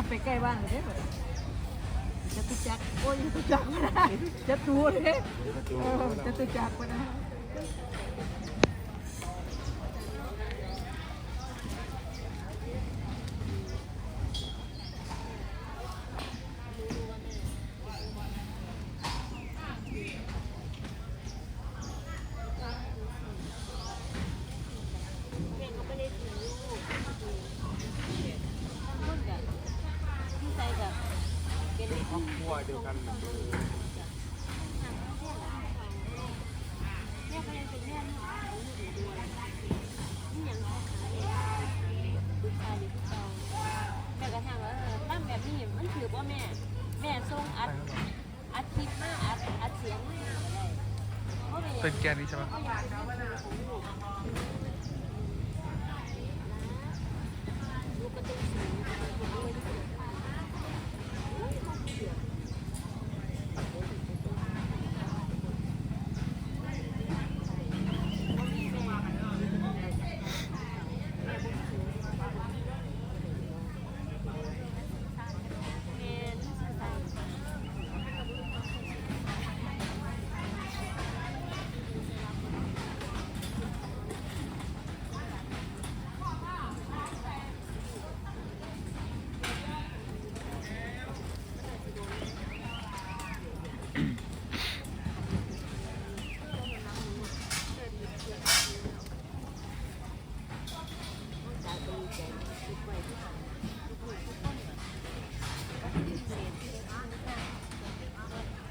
ยับไปใกล้บ้านเลยเด้อจะตุจักรโอ้ยจะตุจักรไม่ได้จะตูเลยจะตุจักรไม่ได้ แม่ก็ไม่ได้ถือลูกพูดกับพี่ใจกับเป็น ครอบครัวเดียวกันเหมือนเดิมแม่ก็ยังเป็นแม่ที่หาลูกอยู่ด้วยนี่ยังเขาหาเองลูกชายหรือลูกเจ้าแม่ก็ถามว่าเออตั้งแบบนี้มันถือว่าแม่ แม่ส่งอัดอัดคลิปมาอัดอัดเสียงมาก็ได้เพราะแม่อยาก เป็นแกนนี้ใช่ไหม เขาอยากเอาของลูกลูกก็ต้องสูงลูกก็ต้องสูง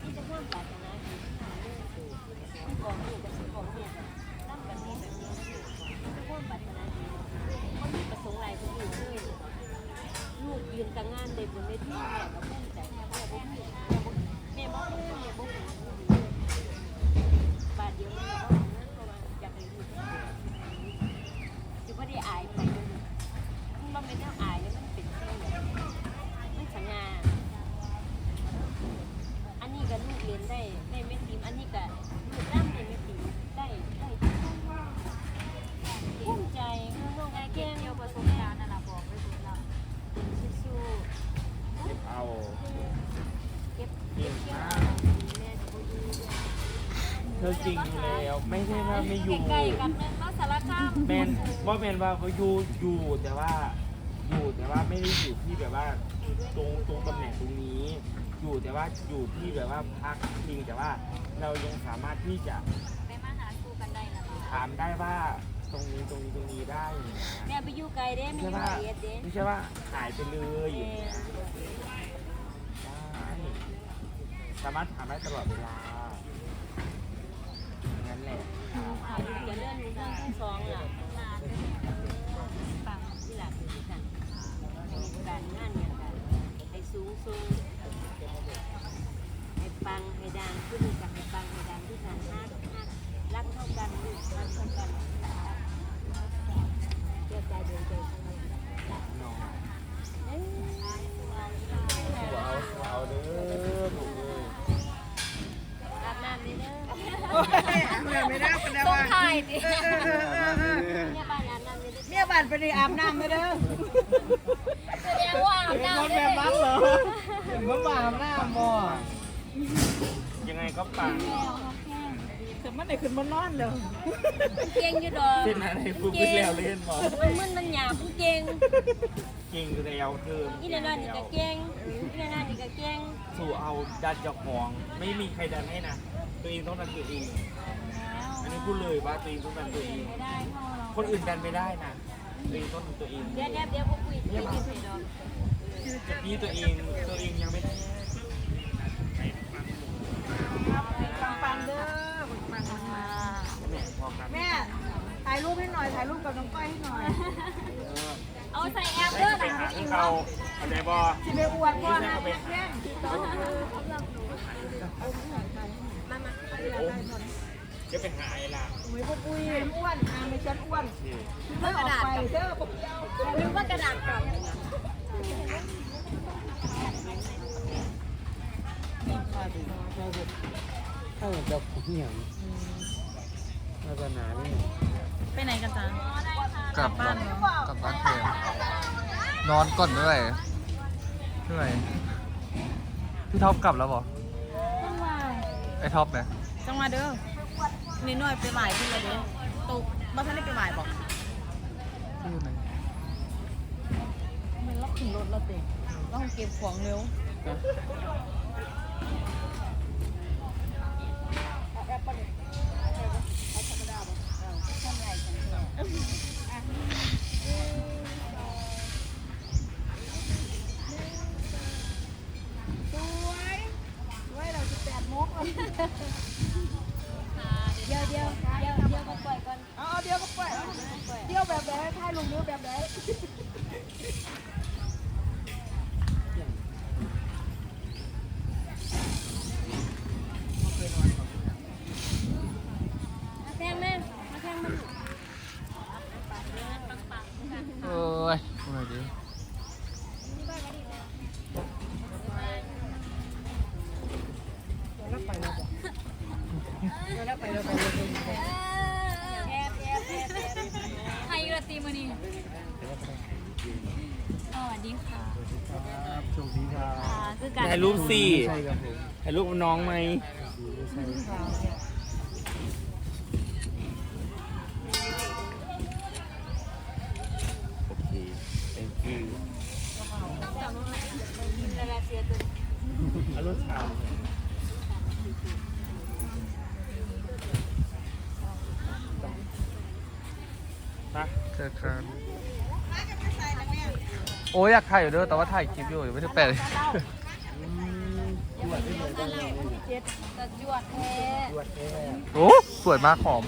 ที่จะเพิ่มปรารถนาดีของลูกกับของเมียนั่งแบบนี้แบบนี้จะเพิ่มปรารถนาดีคนมีประสงค์อะไรคนอยู่เลยลูกยืนกลางงานเด็กบนเวทีแม่กับภูมิใจแม่บ่มีแม่บ่แม่บ่แม่บ่หูบาทเดียวแม่ก็ทำงานเพราะว่าอยากให้ลูกคือบ่ได้อายไปมันบ่เป็นแนวอายเลยมันเป็นแค่แบบมันสง่า อันนี้ก็ลูกเรียนได้ได้ไม่ติมอันนี้ก็ เธอจริงแล้วไม่ใช่ว่าไม่อยู่ใกล้ๆกันนั่นเนาะสารคามแมนว่าแมนว่าเขาอยู่อยู่แต่ว่าอยู่แต่ว่าไม่ได้อยู่ที่แบบว่าตรงตรงตำแหน่งตรงนี้ อยู่แต่ว่าอยู่ที่แบบว่าพักพิงแต่ว่าเรายังสามารถที่จะไปมาหาครูกันได้นะถามได้ว่าตรงนี้ตรงนี้ตรงนี้ได้อย่างเงี้ยแม่ไปอยู่ไกลเด้ไม่แม่อใช่ยู่ว่าไกลเด้ไม่ใช่ว่าหายไปเลยอย่างเงี้ยได้สามารถถามได้ตลอดเวลาอย่างนั้นแหละ ค่ะ จะเลื่อนเรื่องทั้งสองอะปังที่หลักคือกันการงานอย่างกันให้สูงสูงให้ปังให้ดังขึ้นกับให้ปังให้ดังที่กันฮักฮักรักเท่ากันลูกรักเท่ากันเจ้าใจดวงใจทั้งหมดน้องเอาเอาเด้อหนูเลยอาบน้ำนี่เด้อ ไม่ได้เป็นแล้ว่างถ่ายดิเออเออเออเออเนี่ยบ้านอาบน้ำนี่เด้อเมียบ้านไปด้อาบน้ำไม่ได้อแสดงว่าอาบน้ำเด้อเห็นว่าบ้าอาบน้ำบ่ยังไงก็ปัง แต่มันได้ขึ้นมานอนเลยเก่งอยู่ดอกเส้นอะไรปุ๊บวิ่งแล้วเล่นหมอมันมันมันหยาบมันเก่งเก่งแล้วเธออีนั่นนั่นนี่ก็เก่งอีนั่นนั่นนี่ก็เก่งสู่เอาดันเจ้าของไม่มีใครดันให้นะตัวเองต้องดันตัวเองอันนี้พูดเลยว่าตัวเองต้องดันตัวเองไม่ได้พ่อเราคนอื่นดันไม่ได้นะตัวเองต้องดันตัวเองเดี๋ยวเดี๋ยวเดี๋ยวพวกคุยคุยกันไปดอกจะพี่ตัวเองตัวเองยังไม่ได้ ปังปังๆเด้อปังปังๆมา แม่พอกัน แม่ถ่ายรูปให้หน่อย ถ่ายรูปกับน้องก้อยให้หน่อยเอาใส่แอปได้เด้อจะไปหลังหาอิวเขาเข้าใจบ่สิไปอวดพ่อนะแม่แม่มามาโอ้จะไปหาไอ้ล่ะหวยพวกปุ้ยอ้วนอาไม่ฉันอ้วนที่เลิกออกไปเด้อบอกเจ้านึกว่ากระดาษกรอบถ้าจะเหนียวมาปัญหาเนี่ย ไปไหนกันจ๊ะกลับบ้านกลับบ้านเพื่อนนอนก่อนเมื่อไหร่นเหนื่อยพี่ท็อปกลับแล้วบอจังหวะไอ้ท็อปเนี่ยจังหวะเด้อนี่หน่อยไปหมายพี่ละเด้อตกบ่ทันได้ไปหมายบอกที่อยู่ไหนมันล็อกถึงรถแล้วเต็ต้องเก็บของเร็วเแบบไหนถ่ายลงนิ้วแบบไหน มาแทงแม่มาแทงมัน เอ้ยเหนื่อยดิ แอบแอบแอบแอบใครกระตี มานี่สวัสดีค่ะครับโชคดีครับอ่าคือการถ่ายรูปสิใช่ครับผมถ่ายรูปน้องไหมโอเค thank you ระเสียตัวอารมณ์ชา มไปเจอกันโอ้ยอยากถ่ายอยู่เด้อแต่ว่าถ่ายคลิปอยู่ยังไม่ได้แปะเลยตัดจวดแท้โอ้สวยมากหอม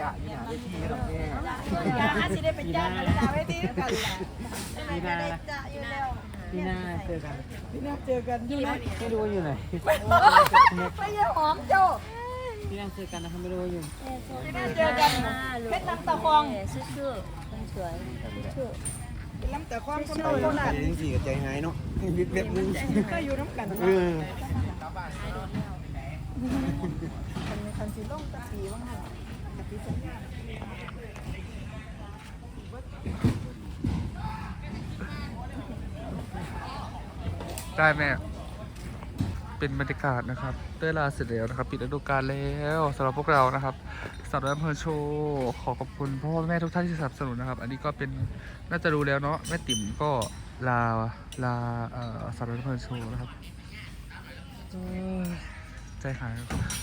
จะมีหาได้ที่ให้เราแม่อย่าอาสิได้เป็นจ้างกันแล้วไว้ที่กันพี่นาจะอยู่แล้ว พี่นาเจอกันพี่น่าเจอกันอยู่ไหนไม่รู้ว่าอยู่ไหนไปเยี่ยหอมโจ้พี่นาเจอกันนะครับไม่รู้ว่าอยู่พี่น่าเจอกันเพชรน้ำตะคองชื่อๆคนสวยชื่อเป็นน้ำตะคองคนโตโคราชจริงสี่กับใจหายเนาะวิบเว็บนึงก็อยู่น้ำกันเออมันมีคันสีล่งตะปีบ้างหันตะปีสัญญา ได้แม่ เป็นบรรยากาศนะครับ เต้ยลาเสร็จแล้วนะครับ ปิดฤดูกาลแล้วสำหรับพวกเรานะครับสำหรับอำเภอโชว์ขอขอบคุณพ่อแม่ทุกท่านที่สนับสนุนนะครับ อันนี้ก็เป็นน่าจะรู้แล้วเนาะแม่ติ๋มก็ลาลาสำหรับอำเภอโชว์นะครับใจหาย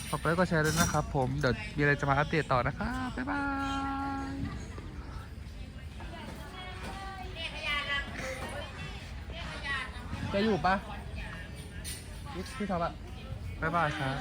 ขอบคุณก็แชร์ด้วยนะครับ ผมเดี๋ยวมีอะไรจะมาอัปเดตต่อนะครับบ๊ายบาย จะอยู่ปะพี่ท็อปอะบ๊ายบายครับ